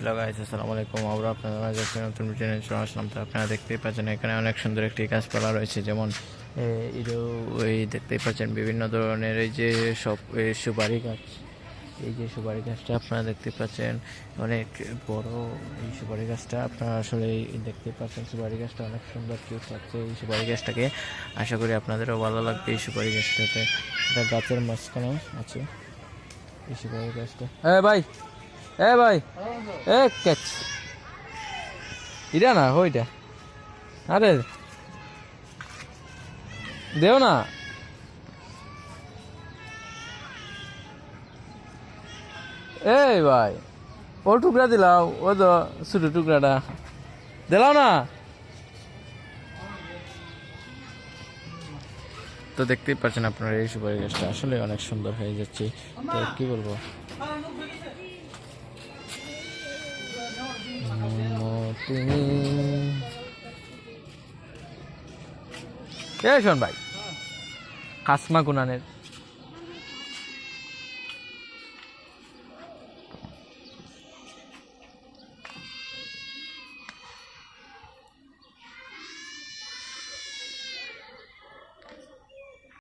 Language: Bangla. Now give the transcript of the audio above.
হ্যালো গাইস আসসালামু আলাইকুম আমরা আপনাদের মাঝে একটা নতুন নিয়ে চলে আসলাম। তো আপনারা দেখতেই পাচ্ছেন এখানে অনেক সুন্দর একটি গাছপালা রয়েছে। যেমন এ, এরও ওই দেখতেই পাচ্ছেন বিভিন্ন ধরনের এই যে সব সুপারি গাছ। এই যে সুপারি গাছটা আপনারা দেখতে পাচ্ছেন অনেক বড় এই সুপারি গাছটা। আপনারা আসলে এই দেখতে পাচ্ছেন সুপারি গাছটা অনেক সুন্দর কিউট লাগছে। এই সুপারি গাছটাকে আশা করি আপনাদেরও ভালো লাগবে এই সুপারি গাছটাতে। এটা গাছের মাঝখানে আছে। এই সুপারি গাছটা। হ্যাঁ ভাই! এ ভাই, এ ক্যাচ। এটা না ওইটা আরে, দেও না। এই ভাই, ও টুকরা দিলাও, ও তো ছোট টুকরাটা। দিলাও না। তো দেখতেই পাচ্ছেন আপনারা এই সুপারি গাছটা আসলে অনেক সুন্দর হয়ে যাচ্ছে। তো কি বলব? তুমি শোন ভাই কাসমা গুনানের